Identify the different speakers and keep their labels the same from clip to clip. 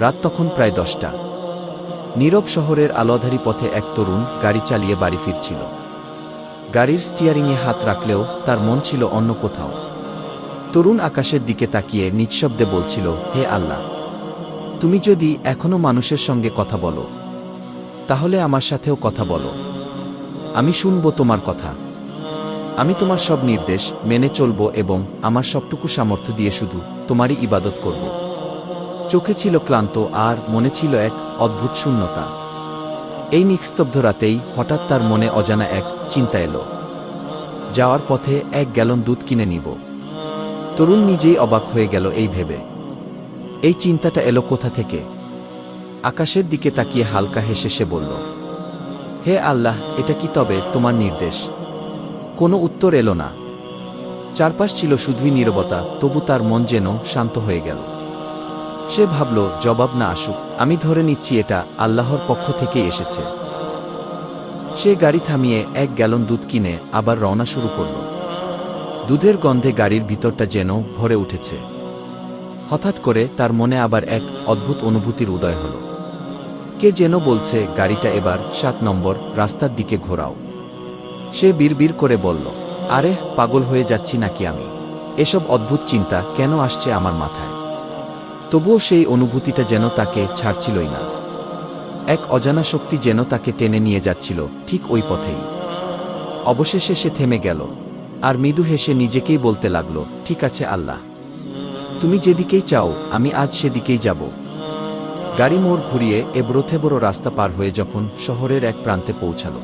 Speaker 1: রাত তখন প্রায় দশটা। নীরব শহরের আলোধারী পথে এক তরুণ গাড়ি চালিয়ে বাড়ি ফিরছিল। গাড়ির স্টিয়ারিংয়ে হাত রাখলেও তার মন ছিল অন্য কোথাও। তরুণ আকাশের দিকে তাকিয়ে নিঃশব্দে বলছিল, হে আল্লাহ, তুমি যদি এখনও মানুষের সঙ্গে কথা বলো, তাহলে আমার সাথেও কথা বলো। আমি শুনব তোমার কথা। আমি তোমার সব নির্দেশ, মেনে চলব এবং আমার সবটুকু সামর্থ্য দিয়ে শুধু তোমারই ইবাদত করব। চোখে ছিল ক্লান্ত আর মনে ছিল এক অদ্ভুত শূন্যতা। এই নিস্তব্ধ রাতেই হঠাৎ তার মনে অজানা এক চিন্তা এলো। যাওয়ার পথে এক গ্যালন দুধ কিনে নিব। তরুণ নিজেই অবাক হয়ে গেল এই ভেবে। এই চিন্তাটা এলো কোথা থেকে? আকাশের দিকে তাকিয়ে হালকা হেসে সে বলল, হে আল্লাহ, এটা কি তবে তোমার নির্দেশ? কোনো উত্তর এলো না। চারপাশ ছিল শুধুই নীরবতা, তবু তার মন যেন শান্ত হয়ে গেল। সে ভাবল, জবাব না আসুক, আমি ধরে নিচ্ছি এটা আল্লাহর পক্ষ থেকেই এসেছে। সে গাড়ি থামিয়ে এক গ্যালন দুধ কিনে আবার রওনা শুরু করল। দুধের গন্ধে গাড়ির ভিতরটা যেন ভরে উঠেছে। হঠাৎ করে তার মনে আবার এক অদ্ভুত অনুভূতির উদয় হল। কে যেন বলছে, গাড়িটা এবার সাত নম্বর রাস্তার দিকে ঘোরাও। সে বিড়বিড় করে বলল, আরে, পাগল হয়ে যাচ্ছি নাকি আমি? এসব অদ্ভুত চিন্তা কেন আসছে আমার মাথায়? তবুও সেই অনুভূতিটা যেন তাকে ছাড়ছিলই না। এক অজানা শক্তি যেন তাকে টেনে নিয়ে যাচ্ছিল, ঠিক ওই পথেই। অবশেষে সে থেমে গেল, আর মৃদু হেসে নিজেকেই বলতে লাগল, ঠিক আছে, আল্লাহ। তুমি যেদিকেই চাও, আমি আজ সেদিকেই যাব। গাড়ি মোড় ঘুরিয়ে এবড়োথে বড় রাস্তা পার হয়ে যখন শহরের এক প্রান্তে পৌঁছাল,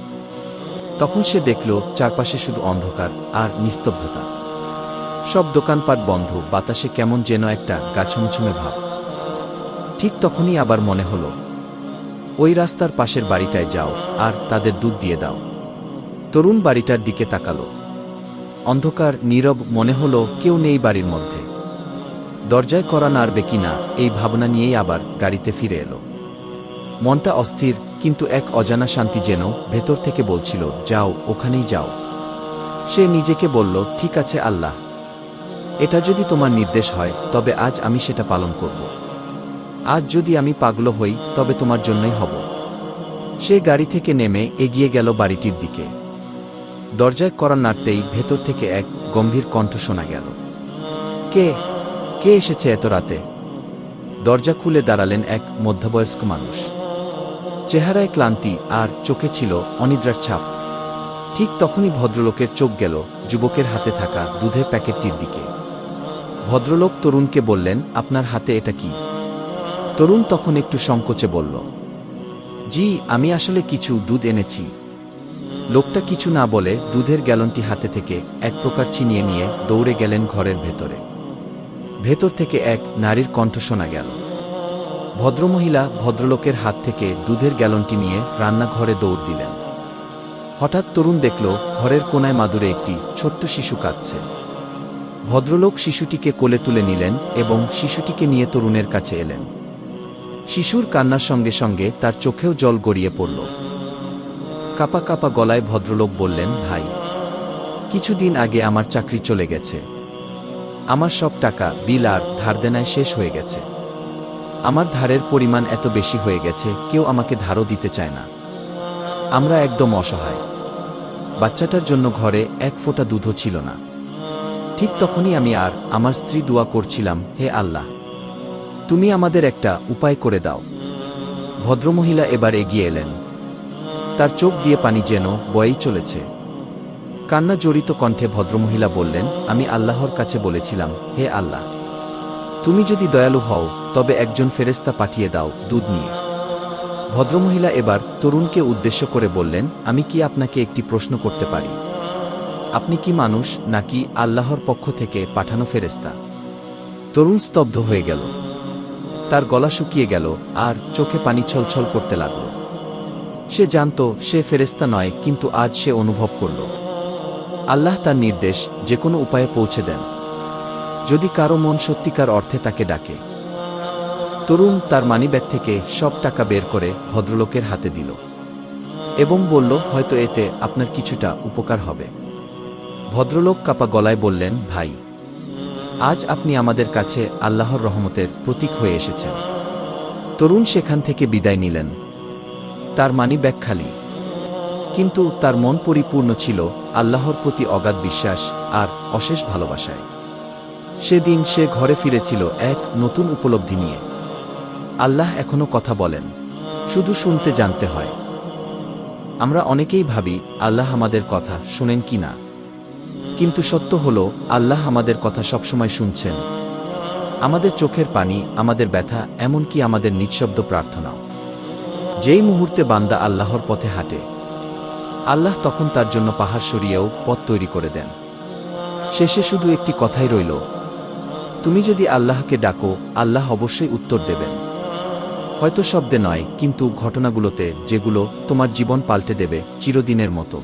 Speaker 1: তখন সে দেখল চারপাশে শুধু অন্ধকার আর নিস্তব্ধতা। সব দোকানপাট বন্ধ, বাতাসে কেমন যেন একটা গাছমুছুমে ভাব। ঠিক তখনই আবার মনে হলো, ওই রাস্তার পাশের বাড়িটায় যাও, আর তাদের দুধ দিয়ে দাও। তরুণ বাড়িটার দিকে তাকালো। অন্ধকার, নীরব মনে হলো কেউ নেই বাড়ির মধ্যে। দরজায় করা নাড়বে কিনা এই ভাবনা নিয়েই আবার গাড়িতে ফিরে এলো। মনটা অস্থির, কিন্তু এক অজানা শান্তি যেন ভেতর থেকে বলছিল, যাও, ওখানেই যাও। সে নিজেকে বলল, ঠিক আছে আল্লাহ। এটা যদি তোমার নির্দেশ হয়, তবে আজ আমি সেটা পালন করব। আজ যদি আমি পাগল হই, তবে তোমার জন্যই হব। সে গাড়ি থেকে নেমে এগিয়ে গেল বাড়িটির দিকে। দরজায় করা নাড়তেই ভেতর থেকে এক গম্ভীর কণ্ঠ শোনা গেল। কে? কে এসেছে এত রাতে? দরজা খুলে দাঁড়ালেন এক মধ্যবয়স্ক মানুষ। চেহারায় ক্লান্তি আর চোখে ছিল অনিদ্রার ছাপ। ঠিক তখনই ভদ্রলোকের চোখ গেল যুবকের হাতে থাকা দুধের প্যাকেটটির দিকে। ভদ্রলোক তরুণকে বললেন, আপনার হাতে এটা কি? তরুণ তখন একটু সংকোচে বলল, জি, আমি আসলে কিছু দুধ এনেছি। লোকটা কিছু না বলে দুধের গ্যালনটি হাতে থেকে এক প্রকার ছিনিয়ে নিয়ে দৌড়ে গেলেন ঘরের ভেতরে। ভেতর থেকে এক নারীর কণ্ঠ শোনা গেল। ভদ্রমহিলা ভদ্রলোকের হাত থেকে দুধের গ্যালনটি নিয়ে রান্নাঘরে দৌড় দিলেন। হঠাৎ তরুণ দেখল, ঘরের কোনায় মাদুরে একটি ছোট্ট শিশু কাঁদছে। ভদ্রলোক শিশুটিকে কোলে তুলে নিলেন এবং শিশুটিকে নিয়ে তরুণের কাছে এলেন। শিশুর কান্নার সঙ্গে সঙ্গে তার চোখেও জল গড়িয়ে পড়ল। কাপা কাপা গলায় ভদ্রলোক বললেন, ভাই, কিছুদিন আগে আমার চাকরি চলে গেছে। আমার সব টাকা, বিল আর ধার দেনায় শেষ হয়ে গেছে। আমার ধারের পরিমাণ এত বেশি হয়ে গেছে, কেউ আমাকে ধারও দিতে চায় না। আমরা একদম অসহায়। বাচ্চাটার জন্য ঘরে এক ফোঁটা দুধও ছিল না। ঠিক তখনই আমি আর আমার স্ত্রী দোয়া করছিলাম, হে আল্লাহ, তুমি আমাদের একটা উপায় করে দাও। ভদ্রমহিলা এবার এগিয়ে এলেন। তার চোখ দিয়ে পানি যেন বয়েই চলেছে। কান্না জড়িত কণ্ঠে ভদ্রমহিলা বললেন, আমি আল্লাহর কাছে বলেছিলাম, হে আল্লাহ, তুমি যদি দয়ালু হও, তবে একজন ফেরেস্তা পাঠিয়ে দাও দুধ নিয়ে। ভদ্রমহিলা এবার তরুণকে উদ্দেশ্য করে বললেন, আমি কি আপনাকে একটি প্রশ্ন করতে পারি? আপনি কি মানুষ নাকি আল্লাহর পক্ষ থেকে পাঠানো ফেরেস্তা তরুণ স্তব্ধ হয়ে গেল। তার গলা শুকিয়ে গেল আর চোখে পানি ছলছল করতে লাগল। সে জানত সে ফেরেস্তা নয়, কিন্তু আজ সে অনুভব করল। আল্লাহ তার নির্দেশ যে কোনো উপায়ে পৌঁছে দেন। যদি কারও মন সত্যিকার অর্থে তাকে ডাকে। তরুণ তার মানিব্যাগ থেকে সব টাকা বের করে ভদ্রলোকের হাতে দিল এবং বলল, হয়তো এতে আপনার কিছুটা উপকার হবে। ভদ্রলোক কাপা গলায় বললেন, ভাই, আজ আপনি আমাদের কাছে আল্লাহর রহমতের প্রতীক হয়ে এসেছেন। তরুণ সেখান থেকে বিদায় নিলেন। তার মানি ব্যাগ খালি কিন্তু তার মন পরিপূর্ণ ছিল আল্লাহর প্রতি অগাধ বিশ্বাস আর অশেষ ভালোবাসায়। সেদিন সে ঘরে ফিরেছিল এক নতুন উপলব্ধি নিয়ে। আল্লাহ এখনও কথা বলেন, শুধু শুনতে জানতে হয়। আমরা অনেকেই ভাবি, আল্লাহ আমাদের কথা শুনেন কি না। কিন্তু সত্য হল, আল্লাহ আমাদের কথা সবসময় শুনছেন। আমাদের চোখের পানি, আমাদের ব্যথা, এমনকি আমাদের নিঃশব্দ প্রার্থনাও যেই মুহূর্তে বান্দা আল্লাহর পথে হাঁটে, আল্লাহ তখন তার জন্য পাহাড় সরিয়েও পথ তৈরি করে দেন। শেষে শুধু একটি কথাই রইল, তুমি যদি আল্লাহকে ডাকো, আল্লাহ অবশ্যই উত্তর দেবেন। হয়তো শব্দে নয়, কিন্তু ঘটনাগুলোতে যেগুলো তোমার জীবন পাল্টে দেবে চিরদিনের মতো।